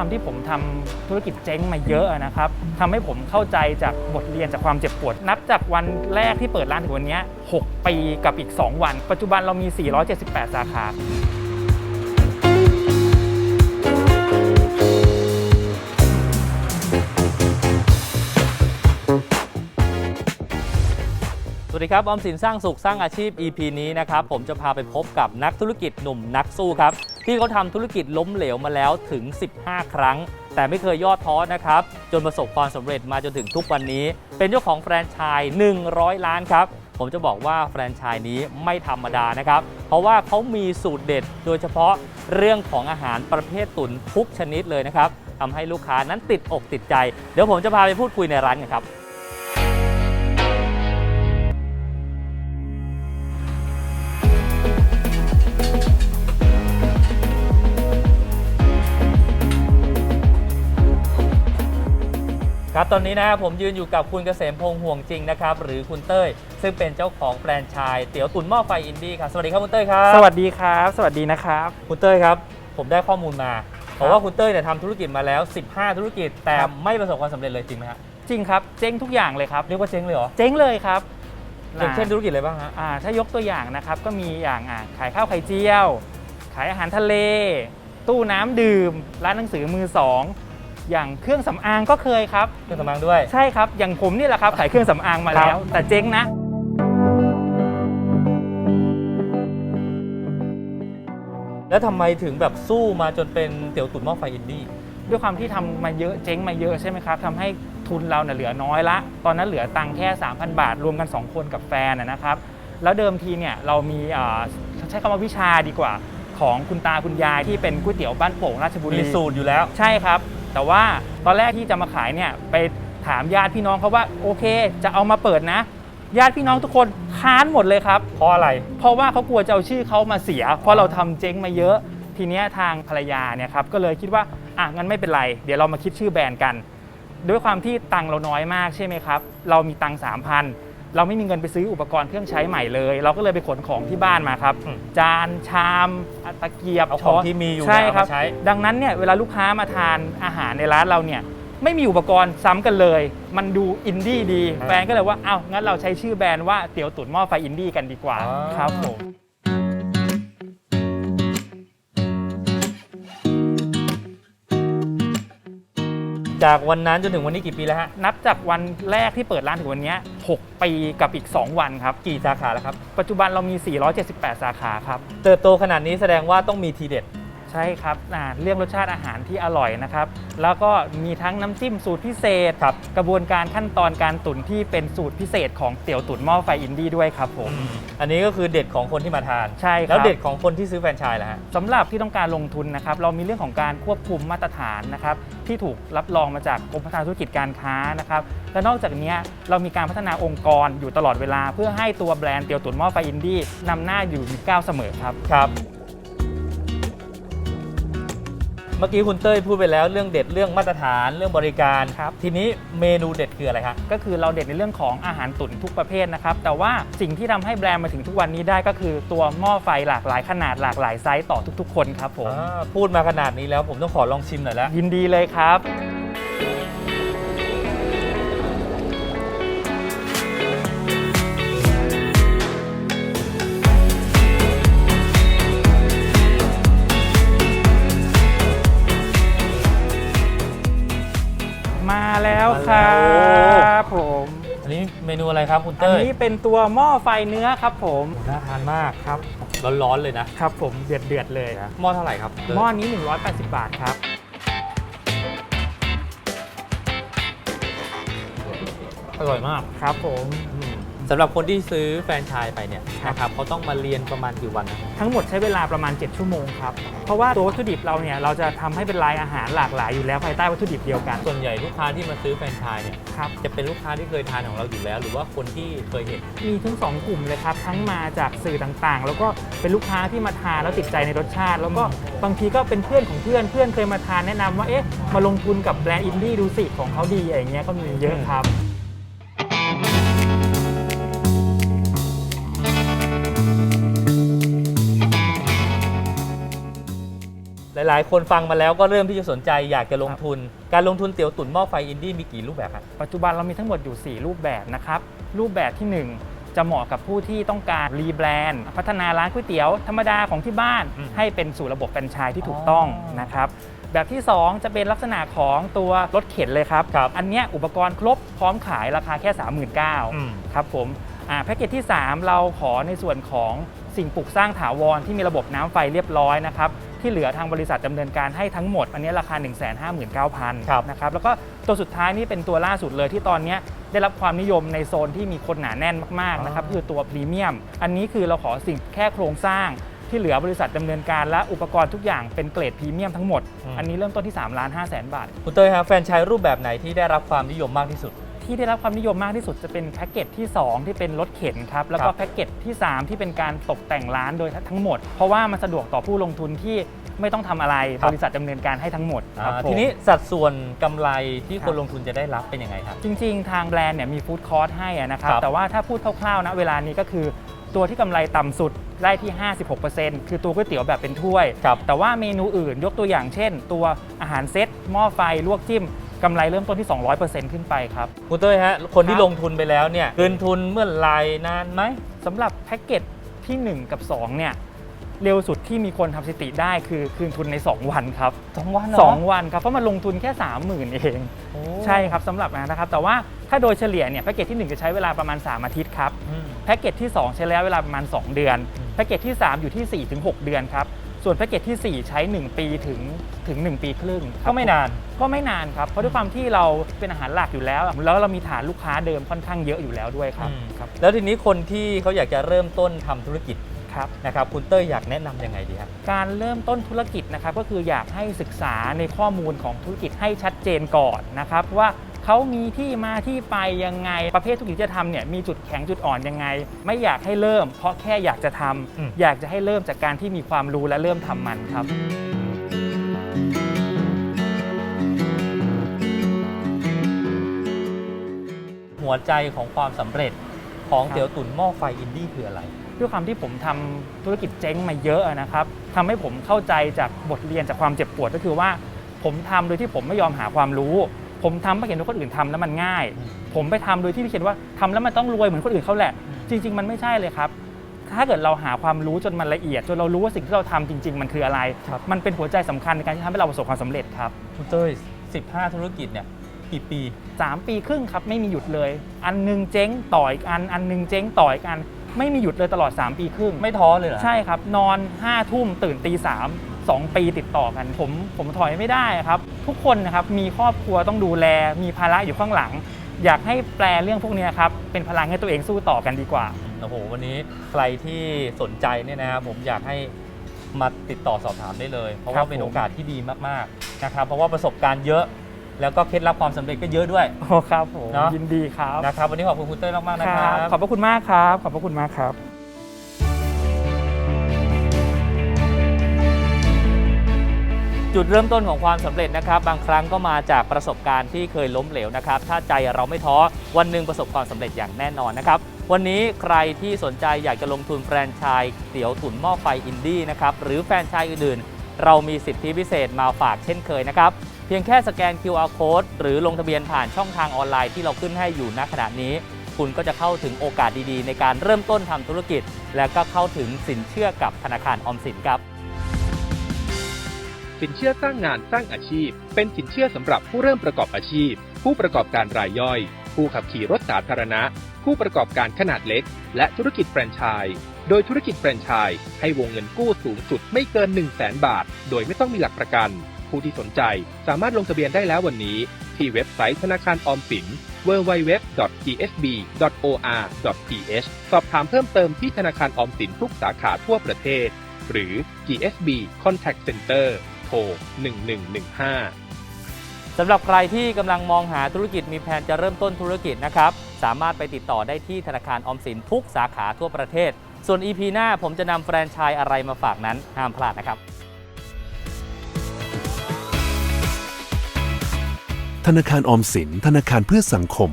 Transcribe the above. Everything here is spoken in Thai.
ความที่ผมทำธุรกิจเจ๊งมาเยอะนะครับทำให้ผมเข้าใจจากบทเรียนจากความเจ็บปวด นับจากวันแรกที่เปิดร้านถึงวันนี้ 6 ปีกับอีก 2 วัน ปัจจุบันเรามี 478 สาขาสวัสดีครับ ออมสินสร้างสุขสร้างอาชีพ EP นี้นะครับ ผมจะพาไปพบกับนักธุรกิจหนุ่มนักสู้ครับ ที่เขาทำธุรกิจล้มเหลวมาแล้วถึง 15 ครั้ง แต่ไม่เคยย่อท้อนะครับ จนประสบความสำเร็จมาจนถึงทุกวันนี้ เป็นเจ้าของแฟรนไชส์ 100 ล้านครับ ผมจะบอกว่าแฟรนไชส์นี้ไม่ธรรมดานะครับ เพราะว่าเขามีสูตรเด็ด โดยเฉพาะเรื่องของอาหารประเภทตุ๋นทุกชนิดเลยนะครับทำให้ลูกค้านั้นติดอกติดใจ เดี๋ยวผมจะพาไปพูดคุยในร้านกันครับ ตอนนี้นะครับผมยืนอยู่กับคุณเกษมพงษ์ห่วงจริงนะครับหรือคุณเต้ย ซึ่งเป็นเจ้าของแฟรนไชส์เตี๋ยวตุ๋นหม้อไฟอินดี้ครับสวัสดีครับคุณเต้ยครับสวัสดีครับ สวัสดีนะครับ คุณเต้ยครับ ผมได้ข้อมูลมาบอกว่าคุณเต้ยเนี่ยทำธุรกิจมาแล้ว 15 ธุรกิจแต่ครับ ไม่ประสบความสำเร็จเลยจริงไหมฮะจริงครับเจ๊งทุกอย่างเลยครับ เรียกว่าเจ๊งเลยเหรอเจ๊งเลยครับอย่างเช่นธุรกิจอะไรบ้างฮะอ่าถ้ายกตัวอย่างนะครับก็มีอย่างอ่าขายข้าวไข่เจียว ขายอาหารทะเล ตู้น้ำดื่ม ร้านหนังสือมือสอง อย่างเครื่องสำอางก็เคยครับเครื่องสำอางด้วย ใช่ครับ อย่างผมนี่แหละครับขายเครื่องสำอางมาแล้ว แต่เจ๊งนะแล้วทำไมถึงแบบสู้มาจนเป็นเตี๋ยวตุ๋นหม้อไฟอินดี้ด้วยความที่ทำมาเยอะเจ๊งมาเยอะใช่ไหมครับทำให้ทุนเราเนี่ยเหลือน้อยละ ตอนนั้นเหลือตังค์แค่ 3,000 บาท รวมกัน 2 คนกับแฟนนะนะครับ แล้วเดิมทีเนี่ยเรามีอ่าใช้คำว่าวิชาดีกว่าของคุณตาคุณยายที่เป็นก๋วยเตี๋ยวบ้านโป่งราชบุรีมีสูตรอยู่แล้ว ใช่ครับ แต่ว่าตอนแรกที่จะมาขายเนี่ยไปถามญาติพี่น้องเขาว่าโอเค จะเอามาเปิดนะ ญาติพี่น้องทุกคนค้านหมดเลยครับเพราะอะไร เพราะว่าเขากลัวจะเอาชื่อเขามาเสีย เพราะเราทำเจ๊งมาเยอะ ทีเนี้ยทางภรรยาเนี่ยครับก็เลยคิดว่าอะงั้นไม่เป็นไร เดี๋ยวเรามาคิดชื่อแบรนด์กัน ด้วยความที่ตังค์เราน้อยมากใช่ไหมครับ เรามีตังค์สามพัน เราไม่มีเงินไปซื้ออุปกรณ์เครื่องใช้ใหม่เลย เราก็เลยไปขนของที่บ้านมาครับ อืม จานชามตะเกียบเอาของช้นที่มีอยู่ใช่เนี่ยเอาครับมาใช้ ดังนั้นเนี่ยเวลาลูกค้ามาทานอาหารในร้านเราเนี่ยไม่มีอุปกรณ์ซ้ำกันเลย มันดูอินดี้ดี อ่าแฟนก็เลยว่าอ้าวงั้นเราใช้ชื่อแบรนด์ว่าเตี๋ยวตุ๋นหม้อไฟอินดี้กันดีกว่า อ๋อ ครับผม จากวันนั้นจนถึงวันนี้กี่ปีแล้วฮะ นับจากวันแรกที่เปิดร้านถึงวันเนี้ย6ปีกับอีก 2 วันครับ กี่สาขาแล้วครับ ปัจจุบันเรามี 478 สาขาครับ เติบโตขนาดนี้แสดงว่าต้องมีทีเด็ด ใช่ครับอ่าเรื่องรสชาติอาหารที่อร่อยนะครับ แล้วก็มีทั้งน้ำจิ้มสูตรพิเศษ ครับ กระบวนการขั้นตอนการตุ๋นที่เป็นสูตรพิเศษของเตี๋ยวตุ๋นหม้อไฟอินดี้ด้วยครับผม อันนี้ก็คือเด็ดของคนที่มาทาน ใช่ครับ แล้วเด็ดของคนที่ซื้อแฟรนไชส์ล่ะฮะ สำหรับที่ต้องการลงทุนนะครับ เรามีเรื่องของการควบคุมมาตรฐานนะครับ ที่ถูกรับรองมาจากกรมพัฒนาธุรกิจการค้านะครับ และนอกจากเนี้ยเรามีการพัฒนาองค์กรอยู่ตลอดเวลา เพื่อให้ตัวแบรนด์เตียวตุ๋นหม้อไฟอินดี้นำหน้าอยู่มีก้าวเสมอครับ ครับ เมื่อกี้คุณเต้ยพูดไปแล้วเรื่องเด็ดเรื่องมาตรฐานเรื่องบริการครับ ทีนี้เมนูเด็ดคืออะไรครับก็คือเราเด่นในเรื่องของอาหารตุ๋นทุกประเภทนะครับ แต่ว่าสิ่งที่ทำให้แบรนด์มาถึงทุกวันนี้ได้ก็คือตัวหม้อไฟหลากหลายขนาดหลากหลายไซส์ต่อทุกๆ คนครับผมพูดมาขนาดนี้แล้วผมต้องขอลองชิมหน่อยแล้ว ยินดีเลยครับ แล้วครับผมอันนี้เมนูอะไรครับคุณอันเต้ยนี้เป็นตัวหม้อไฟเนื้อครับผมน่าทานมากครับ ร้อนๆเลยนะครับผมเดือดเดือดๆเลยหม้อเท่าไหร่ครับหม้อนี้ 180 บาทครับ อร่อยมากครับผม สำหรับคนที่ซื้อแฟรนไชส์ไปเนี่ยนะครับเขาต้องมาเรียนประมาณกี่วันนะครับทั้งหมดใช้เวลาประมาณ 7 ชั่วโมงครับ เพราะว่าตัววัตถุดิบเราเนี่ยเราจะทำให้เป็นลายอาหารหลากหลายอยู่แล้วภายใต้วัตถุดิบเดียวกันส่วนใหญ่ลูกค้าที่มาซื้อแฟรนไชส์เนี่ยครับ จะเป็นลูกค้าที่เคยทานของเราอยู่แล้ว หรือว่าคนที่เคยเห็น มีทั้งสองกลุ่มเลยครับ ทั้งมาจากสื่อต่างๆ แล้วก็เป็นลูกค้าที่มาทานแล้วติดใจในรสชาติ แล้วก็บางทีก็เป็นเพื่อนของเพื่อนเพื่อนเคยมาทานแนะนำว่าเอ๊ะมาลงทุนกับแบรนด์อินดี้ดูสิของเขาดีอะไรอย่างเงี้ยก็มีเยอะครับ หหลายๆ คนฟังมาแล้วก็เริ่มที่จะสนใจอยากจะลงทุน การลงทุนเตี๋ยวตุ๋นหม้อไฟอินดี้มีกี่รูปแบบครับปัจจุบันเรามีทั้งหมดอยู่ 4 รูปแบบนะครับ รูปแบบทีหนึ่1 จะเหมาะกับผู้ที่ต้องการรีแบรนด์พัฒนาร้านก๋วยเตี๋ยวธรรมดาของที่บ้านอืมให้เป็นสู่ระบบแฟรนไชส์ที่ถูกต้องอ๋อนะครับแบบที่ 2 จะเป็นลักษณะของตัวรถเข็นเลยครับครับอันเนี้ยอุปกรณ์ครบพร้อมขายราคาแค่ 39,000อืมครับผมอ่าแพ็กเกจที่ 3 เราขอในส่วนของ สิ่งปลูกสร้างถาวรที่มีระบบน้ำไฟเรียบร้อยนะครับที่เหลือทางบริษัทดำเนินการให้ทั้งหมด อันนี้ราคา 159,000ครับนะครับแล้วก็ตัวสุดท้ายนี่เป็นตัวล่าสุดเลยที่ตอนเนี้ยได้รับความนิยมในโซนที่มีคนหนาแน่นมากๆนะครับอ๋อคือตัวพรีเมียม อันนี้คือเราขอสิ่งแค่โครงสร้างที่เหลือบริษัทดำเนินการและอุปกรณ์ทุกอย่างเป็นเกรดพรีเมียมทั้งหมด อันนี้เริ่มต้นที่3ล้าน5แสนบาท คุณเต้ยครับแฟรนไชส์รูปแบบไหนที่ได้รับความนิยมมากที่สุด ที่ได้รับความนิยมมากที่สุดจะเป็นแพ็กเกจที่ 2 ที่เป็นรถเข็นครับ แล้วคก็รับแพ็กเกจที่ 3 ที่เป็นการตกแต่งร้านโดยทั้งหมด เพราะว่ามันสะดวกต่อผู้ลงทุนที่ไม่ต้องทำอะไรครับบริษัทดำเนินการให้ทั้งหมดครับอ่าผมทีนี้สัดส่วนกำไรที่ครัคนบลงทุนจะได้รับเป็นยังไงครับ จริง ๆ ทางแบรนด์เนี่ยมีฟู้ดคอร์สให้อะนะครับครับแต่ว่าถ้าพูดคร่าวๆนะเวลานี้ก็คือตัวที่กำไรต่ำสุดได้ที่ 56%คือตัวก๋วยเตี๋ยวแบบเป็นถ้วยครับแต่ว่าเมนูอื่นยกตัวอย่างเช่น ตัวอาหารเซตหม้อไฟลวกจิ้ม กำไรเริ่มต้นที่ 200%ขึ้นไปครับคุณเต้ยฮะ คนที่ครับลงทุนไปแล้วเนี่ยคืนทุนเมื่อไหรนานไหมสำหรับแพ็กเกจที่ 1 กับ 2 เนี่ย เร็วสุดที่มีคนทำสถิติได้คือคืนทุนใน 2 วันครับ สองวัน2วันครับ เพราะมันลงทุนแค่ 30,000 เองใช่ครับสำหรับนะครับ แต่ว่าถ้าโดยเฉลี่ยเนี่ยแพ็กเกจที่ 1 จะใช้เวลาประมาณ 3 อาทิตย์ครับ อืม แพ็กเกจที่ 2 ใช้ระยะเวลาประมาณ 2 เดือน อืม แพ็กเกจที่ 3 อยู่ที่ 4-6 เดือนครับ ส่วนแพ็กเกจที่ 4 ใช้ 1 ปีถึงถึง 1 ปีครึ่งครับก็ไม่นานก็ไม่นานครับ เพราะด้วยความที่เราเป็นอาหารหลักอยู่แล้ว แล้วเรามีฐานลูกค้าเดิมค่อนข้างเยอะอยู่แล้วด้วยครับอืมครับ แล้วทีนี้คนที่เขาอยากจะเริ่มต้นทำธุรกิจครับนะครับคุณเต้ยอยากแนะนำยังไงดีครับการเริ่มต้นธุรกิจนะครับก็คืออยากให้ศึกษาในข้อมูลของธุรกิจให้ชัดเจนก่อนนะครับว่า เขามีที่มาที่ไปยังไง ประเภทธุรกิจที่จะทำเนี่ยมีจุดแข็งจุดอ่อนยังไง ไม่อยากให้เริ่ม เพราะแค่อยากจะทำอืม อยากจะให้เริ่มจากการที่มีความรู้และเริ่มทำมันครับ หัวใจของความสำเร็จของครับ เตี๋ยวตุ๋นหม้อไฟอินดี้คืออะไร ด้วยความที่ผมทำธุรกิจเจ๊งมาเยอะนะครับทำให้ผมเข้าใจจากบทเรียนจากความเจ็บปวดก็คือว่า ผมทำโดยที่ผมไม่ยอมหาความรู้ ผมทำเพราะเห็นว่าคนอื่นทำแล้วมันง่ายอืมผมไปทำโดยที่คิดว่าทำแล้วมันต้องรวยเหมือนคนอื่นเขาแหละอืมจริง ๆ มันไม่ใช่เลยครับ ถ้าเกิดเราหาความรู้จนมันละเอียด จนเรารู้ว่าสิ่งที่เราทำจริง ๆ มันคืออะไร ครับ มันเป็นหัวใจสำคัญในการที่ทำให้เราประสบความสำเร็จครับ คุณเต้ย15 ธุรกิจเนี่ยกี่ปี 3 ปีครึ่งครับไม่มีหยุดเลย อันหนึงเจ๊งต่ออีกอัน อันหนึงเจ๊งต่ออีกอัน ไม่มีหยุดเลยตลอด 3 ปีครึ่งไม่ท้อเลยเหรอ ใช่ครับ นอน5้าทุ่มตื่นตีสาม สองปีติดต่อกัน ผมผมถอยไม่ได้ครับ ทุกคนนะครับมีครอบครัวต้องดูแล มีภาระอยู่ข้างหลัง อยากให้แปลเรื่องพวกเนี้ยครับเป็นพลังให้ตัวเองสู้ต่อกันดีกว่าโอ้โหวันนี้ใครที่สนใจเนี่ยนะครับผมอยากให้มาติดต่อสอบถามได้เลย เพราะครัว่าบเป็นผมโอกาสที่ดีมากๆนะครับเพราะว่าประสบการณ์เยอะแล้วก็เคล็ดลับความสำเร็จก็เยอะด้วยโอ้ครับผมเนอะยินดีครับนะครับ วันนี้ขอบคุณคุณเต้ยมากๆนะคครัรับบขอบพระคุณมากครับ ขอบพระคุณมากครับ จุดเริ่มต้นของความสำเร็จนะครับ บางครั้งก็มาจากประสบการณ์ที่เคยล้มเหลวนะครับ ถ้าใจเราไม่ท้อวันหนึ่งประสบความสำเร็จอย่างแน่นอนนะครับ วันนี้ใครที่สนใจอยากจะลงทุนแฟรนไชส์เตี๋ยวตุ๋นหม้อไฟอินดี้นะครับหรือแฟรนไชส์อื่นๆ เรามีสิทธิพิเศษมาฝากเช่นเคยนะครับ เพียงแค่สแกน QR code หรือลงทะเบียนผ่านช่องทางออนไลน์ที่เราขึ้นให้อยู่ณขณะนี้ คุณก็จะเข้าถึงโอกาสดีๆ ในการเริ่มต้นทำธุรกิจ และก็เข้าถึงสินเชื่อกับธนาคารออมสินครับ สินเชื่อสร้างงานสร้างอาชีพ เป็นสินเชื่อสำหรับผู้เริ่มประกอบอาชีพ ผู้ประกอบการรายย่อย ผู้ขับขี่รถสาธารณะ ผู้ประกอบการขนาดเล็ก และธุรกิจแฟรนไชส์โดยธุรกิจแฟรนไชส์ให้วงเงินกู้สูงสุดไม่เกิน 1 0 0 0 0แบาท โดยไม่ต้องมีหลักประกัน ผู้ที่สนใจสามารถลงทะเบียนได้แล้ววันนี้ ที่เว็บไซต์ธนาคารออมสิน www.gsb.or.th สอบถามเพิ่มเติมที่ธนาคารออมสินทุกสาขาทั่วประเทศ หรือ GSB Contact Center โทร 1115 สำหรับใครที่กำลังมองหาธุรกิจมีแผนจะเริ่มต้นธุรกิจนะครับ สามารถไปติดต่อได้ที่ธนาคารอมสินทุกสาขาทั่วประเทศ ส่วน EP หน้าผมจะนำแฟรนไชส์อะไรมาฝากนั้นห้ามพลาดนะครับ ธนาคารออมสินธนาคารเพื่อสังคม